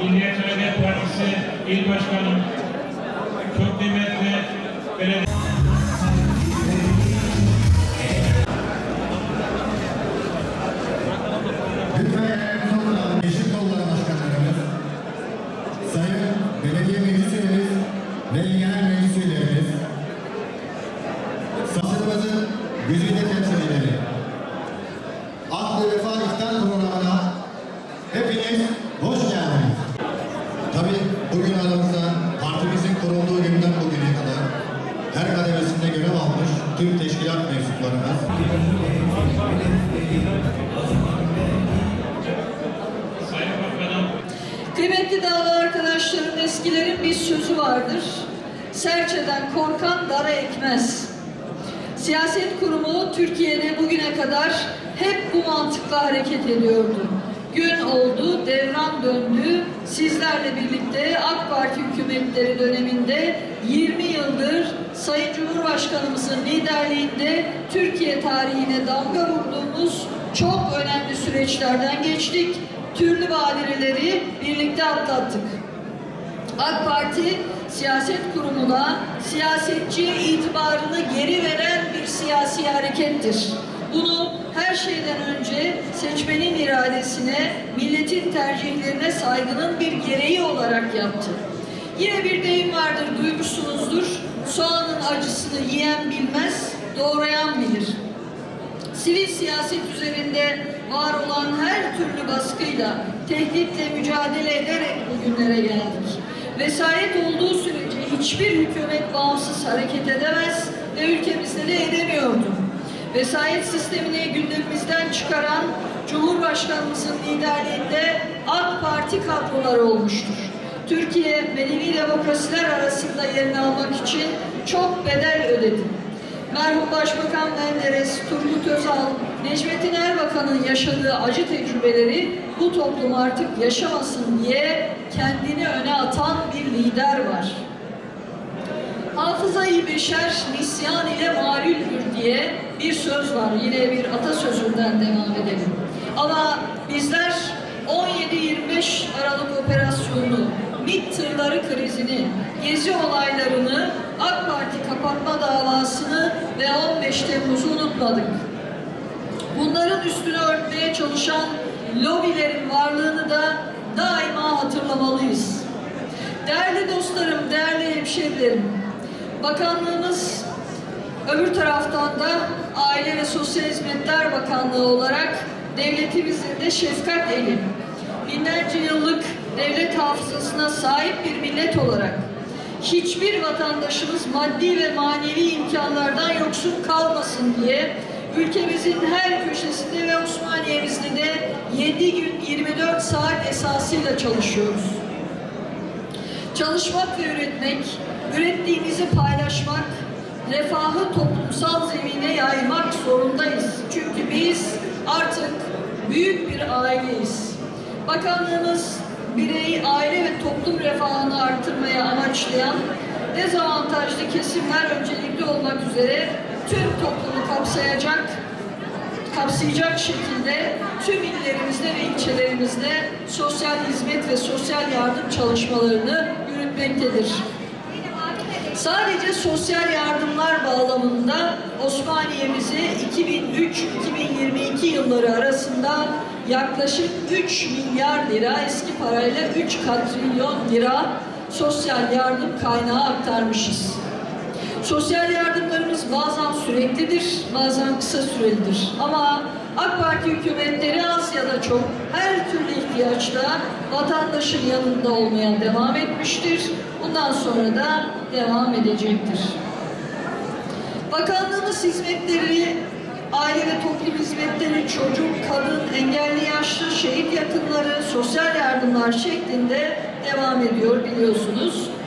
Milliyetçi Hareket Partisi İl Başkanım, çok kıymetli belediye Sayın Belediye Meclis ve Genel Meclis Üyelerimiz, Sasırımızın güzide temsilcileri, Aklı Vefa İftar Programı'na hepiniz Serçeden korkan dara ekmez. Siyaset kurumu Türkiye'de bugüne kadar hep bu mantıkla hareket ediyordu. Gün oldu, devran döndü. Sizlerle birlikte AK Parti hükümetleri döneminde 20 yıldır Sayın Cumhurbaşkanımızın liderliğinde Türkiye tarihine damga vurduğumuz çok önemli süreçlerden geçtik. Türlü badireleri birlikte atlattık. AK Parti siyaset kurumuna siyasetçiye itibarını geri veren bir siyasi harekettir. Bunu her şeyden önce seçmenin iradesine, milletin tercihlerine saygının bir gereği olarak yaptı. Yine bir deyim vardır, duymuşsunuzdur. Soğanın acısını yiyen bilmez, doğrayan bilir sivil siyaset üzerinde var olan her türlü baskıyla, tehditle mücadele ederek bugünlere geldik. Vesayet olduğu sürece hiçbir hükümet bağımsız hareket edemez ve ülkemizde de edemiyordu. Vesayet sistemini gündemimizden çıkaran Cumhurbaşkanımızın liderliğinde AK Parti kadroları olmuştur. Türkiye medeni demokrasiler arasında yerini almak için çok bedel ödedi. Merhum Başbakan Menderes, Turgut Özal, Necmettin Erbakan'ın yaşadığı acı tecrübeleri bu toplum artık yaşamasın diye lider var. Hafızayı beşer nisyan ile malüldür diye bir söz var. Yine bir atasözünden devam edelim. Ama bizler 17-25 Aralık operasyonunu, MİT tırları krizini, gezi olaylarını, AK Parti kapatma davasını ve 15 Temmuz'u unutmadık. Bunların üstünü örtmeye çalışan lobilerin varlığını da daima hatırlamalıyız. Değerli dostlarım, değerli hemşehrilerim, bakanlığımız öbür taraftan da Aile ve Sosyal Hizmetler Bakanlığı olarak devletimizin de şefkat eli, binlerce yıllık devlet hafızasına sahip bir millet olarak hiçbir vatandaşımız maddi ve manevi imkanlardan yoksun kalmasın diye ülkemizin her köşesinde ve Osmaniye'mizde de 7 gün 24 saat esasıyla çalışıyoruz. Çalışmak ve üretmek, ürettiğimizi paylaşmak, refahı toplumsal zemine yaymak zorundayız. Çünkü biz artık büyük bir aileyiz. Bakanlığımız birey, aile ve toplum refahını artırmaya amaçlayan dezavantajlı kesimler öncelikli olmak üzere tüm toplumu kapsayacak kapsayacak şekilde tüm illerimizde ve ilçelerimizde sosyal hizmet ve sosyal yardım çalışmalarını yürütmektedir. Sadece sosyal yardımlar bağlamında Osmaniye'mizi 2003-2022 yılları arasında yaklaşık 3 milyar lira eski parayla 3 katrilyon lira sosyal yardım kaynağı aktarmışız. Sosyal yardımlarımız bazen süreklidir, bazen kısa sürelidir. Ama AK Parti hükümetleri az ya da çok her türlü ihtiyaçta vatandaşın yanında olmaya devam etmiştir. Bundan sonra da devam edecektir. Bakanlığımız hizmetleri, aile ve toplum hizmetleri, çocuk, kadın, engelli yaşlı, şehit yakınları, sosyal yardımlar şeklinde devam ediyor biliyorsunuz.